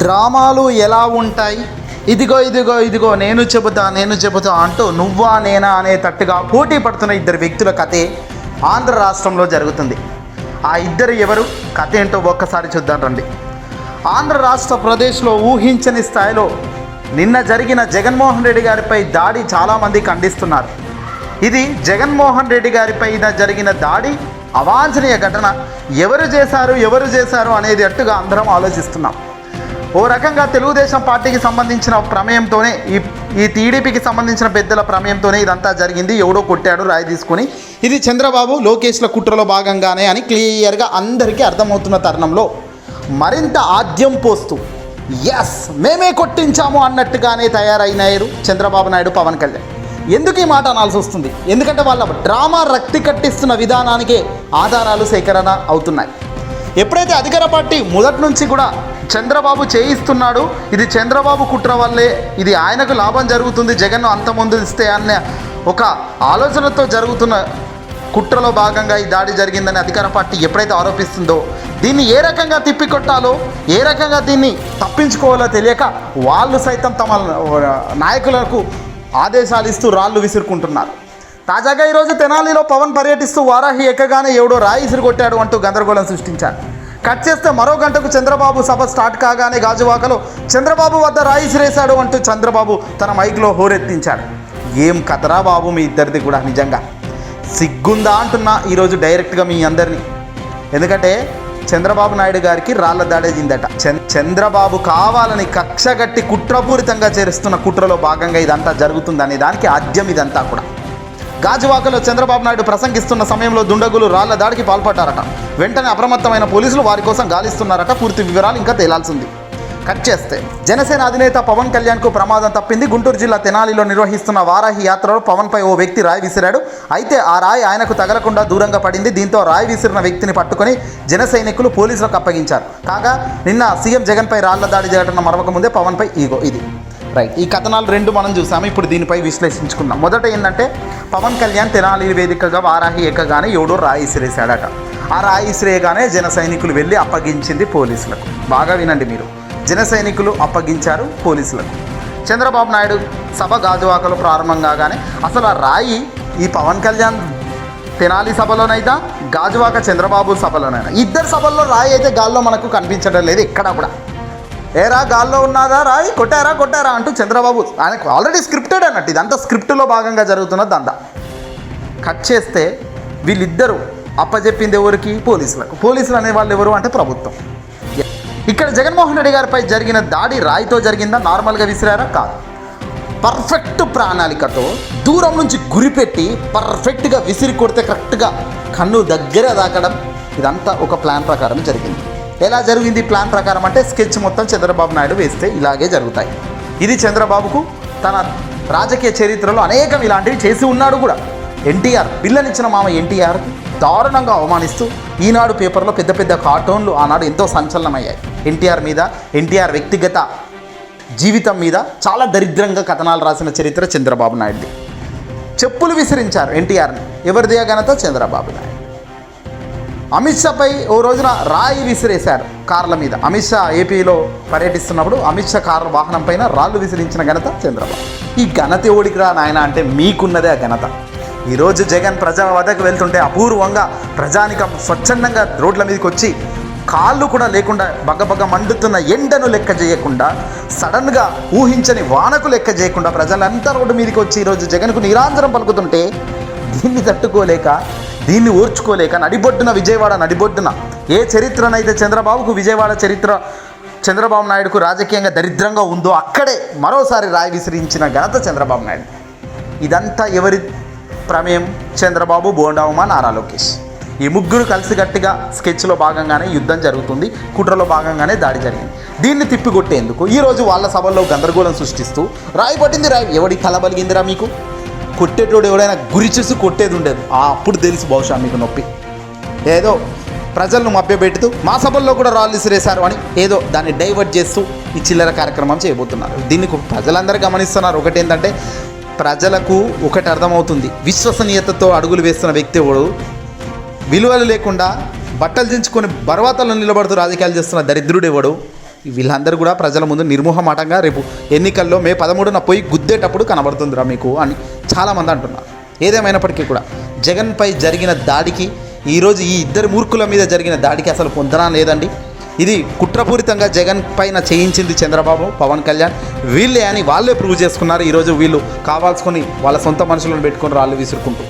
డ్రామాలు ఎలా ఉంటాయి? ఇదిగో ఇదిగో ఇదిగో నేను చెబుతా నేను చెబుతా అంటూ నువ్వా నేనా అనే తట్టుగా పోటీ పడుతున్న ఇద్దరు వ్యక్తుల కథే ఆంధ్ర రాష్ట్రంలో జరుగుతుంది. ఆ ఇద్దరు ఎవరు? కథ ఏంటో ఒక్కసారి చూద్దాం రండి. ఆంధ్ర రాష్ట్ర ప్రదేశ్లో ఊహించని స్థాయిలో నిన్న జరిగిన జగన్మోహన్ రెడ్డి గారిపై దాడి చాలామంది ఖండిస్తున్నారు. ఇది జగన్మోహన్ రెడ్డి గారిపై జరిగిన దాడి అవాంఛనీయ ఘటన. ఎవరు చేశారు ఎవరు చేశారు అనేది అట్టుగా అందరం ఆలోచిస్తున్నాం. ఓ రకంగా తెలుగుదేశం పార్టీకి సంబంధించిన ప్రమేయంతోనే ఈ ఈ టీడీపీకి సంబంధించిన పెద్దల ప్రమేయంతోనే ఇదంతా జరిగింది. ఎవడో కొట్టాడు రాయి తీసుకొని. ఇది చంద్రబాబు లోకేష్ల కుట్రలో భాగంగానే అని క్లియర్గా అందరికీ అర్థమవుతున్న తరుణంలో మరింత ఆద్యం పోస్తూ ఎస్ మేమే కొట్టించాము అన్నట్టుగానే తయారైనారు చంద్రబాబు నాయుడు పవన్ కళ్యాణ్. ఎందుకు ఈ మాట అనాల్సి వస్తుంది? ఎందుకంటే వాళ్ళ డ్రామా రక్తి కట్టిస్తున్న విధానానికే ఆధారాలు సేకరణ అవుతున్నాయి. ఎప్పుడైతే అధికార పార్టీ మొదటి నుంచి కూడా చంద్రబాబు చేయిస్తున్నాడు. ఇది చంద్రబాబు కుట్ర వల్లే ఇది ఆయనకు లాభం జరుగుతుంది. జగన్ను అంతమంది ఇస్తే అన్న ఒక ఆలోచనతో జరుగుతున్న కుట్రలో భాగంగా ఈ దాడి జరిగిందని అధికార పార్టీ ఎప్పుడైతే ఆరోపిస్తుందో దీన్ని ఏ రకంగా తిప్పికొట్టాలో ఏ రకంగా దీన్ని తప్పించుకోవాలో తెలియక వాళ్ళు సైతం తమ నాయకులకు ఆదేశాలు ఇస్తూ రాళ్ళు విసురుకుంటున్నారు. తాజాగా ఈరోజు తెనాలిలో పవన్ పర్యటిస్తూ వారాహి ఎక్కగానే ఎవడో రాయి ఇసురు అంటూ గందరగోళం సృష్టించారు. కట్ చేస్తే మరో గంటకు చంద్రబాబు సభ స్టార్ట్ కాగానే గాజువాకలో చంద్రబాబు వద్ద రాయి ఇసిరేశాడు అంటూ చంద్రబాబు తన మైక్లో హోరెత్తించాడు. ఏం కథరా బాబు మీ ఇద్దరిది కూడా నిజంగా? సిగ్గుందా అంటున్నా ఈరోజు డైరెక్ట్గా మీ అందరినీ. ఎందుకంటే చంద్రబాబు నాయుడు గారికి రాళ్ళ దాడేదిందట చంద్ చంద్రబాబు కావాలని కక్షగట్టి కుట్రపూరితంగా చేరుస్తున్న కుట్రలో భాగంగా ఇదంతా జరుగుతుందనే దానికి ఆద్యం ఇదంతా కూడా. గాజువాకలో చంద్రబాబు నాయుడు ప్రసంగిస్తున్న సమయంలో దుండగులు రాళ్ళ దాడికి పాల్పడ్డారట. వెంటనే అప్రమత్తమైన పోలీసులు వారి కోసం గాలిస్తున్నారట. పూర్తి వివరాలు ఇంకా తేలాల్సింది. కట్ చేస్తే. జనసేన అధినేత పవన్ కళ్యాణ్కు ప్రమాదం తప్పింది. గుంటూరు జిల్లా తెనాలిలో నిర్వహిస్తున్న వారాహి యాత్రలో పవన్పై ఓ వ్యక్తి రాయి విసిరాడు. అయితే ఆ రాయి ఆయనకు తగలకుండా దూరంగా పడింది. దీంతో రాయి విసిరిన వ్యక్తిని పట్టుకొని జన సైనికులు పోలీసులకు అప్పగించారు. కాగా నిన్న సీఎం జగన్పై రాళ్ళ దాడి జరగడం మరవక ముందే పవన్పై ఈగో ఇది. రైట్ ఈ కథనాలు రెండు మనం చూసాము. ఇప్పుడు దీనిపై విశ్లేషించుకుందాం. మొదట ఏంటంటే పవన్ కళ్యాణ్ తెనాలి వేదికగా వారాహి ఎక్కగానే ఎవడో రాయి ఇసిరేశాడట. ఆ రాయి ఇసిరేయగానే జన సైనికులు వెళ్ళి అప్పగించింది పోలీసులకు. బాగా వినండి మీరు. జన సైనికులు అప్పగించారు పోలీసులకు. చంద్రబాబు నాయుడు సభ గాజువాకలు ప్రారంభం కాగానే అసలు ఆ రాయి ఈ పవన్ కళ్యాణ్ తెనాలి సభలోనైతే గాజువాక చంద్రబాబు సభలోనైనా? ఇద్దరు సభల్లో రాయి అయితే గాల్లో మనకు కనిపించడం లేదు ఎక్కడా కూడా. ఏరా గాల్లో ఉన్నారా రాయి కొట్టారా కొట్టారా అంటూ చంద్రబాబు ఆయనకు ఆల్రెడీ స్క్రిప్టెడ్ అన్నట్టు. ఇదంతా స్క్రిప్ట్లో భాగంగా జరుగుతున్న దంద. కట్ చేస్తే వీళ్ళిద్దరూ అప్పజెప్పింది ఎవరికి? పోలీసులకు. పోలీసులు అనే వాళ్ళు ఎవరు అంటే ప్రభుత్వం. ఇక్కడ జగన్మోహన్ రెడ్డి గారిపై జరిగిన దాడి రాయితో జరిగిందా? నార్మల్గా విసిరారా? కాదు. పర్ఫెక్ట్ ప్రణాళికతో దూరం నుంచి గురిపెట్టి పర్ఫెక్ట్గా విసిరి కొడితే కరెక్ట్గా కన్ను దగ్గర దాకడం ఇదంతా ఒక ప్లాన్ ప్రకారం జరిగింది. ఎలా జరిగింది ప్లాన్ ప్రకారం అంటే స్కెచ్ మొత్తం చంద్రబాబు నాయుడు వేస్తే ఇలాగే జరుగుతాయి. ఇది చంద్రబాబుకు తన రాజకీయ చరిత్రలో అనేకం ఇలాంటివి చేసి ఉన్నాడు కూడా. ఎన్టీఆర్ పిల్లనిచ్చిన మామ ఎన్టీఆర్ దారుణంగా అవమానిస్తూ ఈనాడు పేపర్లో పెద్ద పెద్ద కార్టూన్లు ఆనాడు ఎంతో సంచలనమయ్యాయి. ఎన్టీఆర్ మీద ఎన్టీఆర్ వ్యక్తిగత జీవితం మీద చాలా దరిద్రంగా కథనాలు రాసిన చరిత్ర చంద్రబాబు నాయుడుది. చెప్పులు విసిరించారు ఎన్టీఆర్ని. ఎవరిదే ఘనత? చంద్రబాబు నాయుడు. అమిత్ షాపై ఓ రోజున రాయి విసిరేశారు కార్ల మీద. అమిత్ షా ఏపీలో పర్యటిస్తున్నప్పుడు అమిత్ షా కారు వాహనం పైన రాళ్ళు విసిరించిన ఘనత చంద్రబాబు. ఈ ఘనత ఓడికిరా నాయన అంటే మీకున్నదే ఆ ఘనత. ఈరోజు జగన్ ప్రజా వద్దకు వెళ్తుంటే అపూర్వంగా ప్రజానికం స్వచ్ఛందంగా రోడ్ల మీదకి వచ్చి కాళ్ళు కూడా లేకుండా బగ్గబగ్గ మండుతున్న ఎండను లెక్క చేయకుండా సడన్గా ఊహించని వానకు లెక్క చేయకుండా ప్రజలంతా రోడ్డు మీదకి వచ్చి ఈరోజు జగన్కు నిరాంతరం పలుకుతుంటే దీన్ని తట్టుకోలేక దీన్ని ఓర్చుకోలేక నడిబొడ్డున విజయవాడ నడిబొడ్డున ఏ చరిత్రనైతే చంద్రబాబుకు విజయవాడ చరిత్ర చంద్రబాబు నాయుడుకు రాజకీయంగా దరిద్రంగా ఉందో అక్కడే మరోసారి రాయి విసిరించిన ఘనత చంద్రబాబు నాయుడు. ఇదంతా ఎవరి ప్రమేయం? చంద్రబాబు బోండావుమా నారా లోకేష్. ఈ ముగ్గురు కలిసికట్టుగా స్కెచ్లో భాగంగానే యుద్ధం జరుగుతుంది కుట్రలో భాగంగానే దాడి జరిగింది. దీన్ని తిప్పికొట్టేందుకు ఈరోజు వాళ్ళ సభల్లో గందరగోళం సృష్టిస్తూ రాయి పట్టింది రాయి. ఎవడి కలబలిగిందిరా మీకు? కొట్టేటోడు ఎవడైనా గురి చూసి కొట్టేది ఉండేది. అప్పుడు తెలుసు బహుశా మీకు నొప్పి. ఏదో ప్రజలను మభ్యపెడుతూ మా సభల్లో కూడా రాళ్ళు విసిరేశారు అని ఏదో దాన్ని డైవర్ట్ చేస్తూ ఈ చిల్లర కార్యక్రమం చేయబోతున్నారు. దీన్ని ప్రజలందరూ గమనిస్తున్నారు. ఒకటి ఏంటంటే ప్రజలకు ఒకటి అర్థమవుతుంది. విశ్వసనీయతతో అడుగులు వేస్తున్న వ్యక్తి ఎవడు? విలువలు లేకుండా బట్టలు దించుకొని బర్వాతలను నిలబడుతూ రాజకీయాలు చేస్తున్న దరిద్రుడు ఎవడు? వీళ్ళందరూ కూడా ప్రజల ముందు నిర్మోహమాటంగా రేపు ఎన్నికల్లో మే పదమూడున పోయి గుద్దేటప్పుడు కనబడుతుందిరా మీకు అని చాలామంది అంటున్నారు. ఏదేమైనప్పటికీ కూడా జగన్పై జరిగిన దాడికి ఈరోజు ఈ ఇద్దరు మూర్ఖుల మీద జరిగిన దాడికి అసలు పొందనా లేదండి. ఇది కుట్రపూరితంగా జగన్ పైన చేయించింది చంద్రబాబు పవన్ కళ్యాణ్. వీళ్ళే అని వాళ్ళే ప్రూవ్ చేసుకున్నారు. ఈరోజు వీళ్ళు కావాల్సుకొని వాళ్ళ సొంత మనుషులను పెట్టుకొని రాళ్ళు విసురుకుంటూ.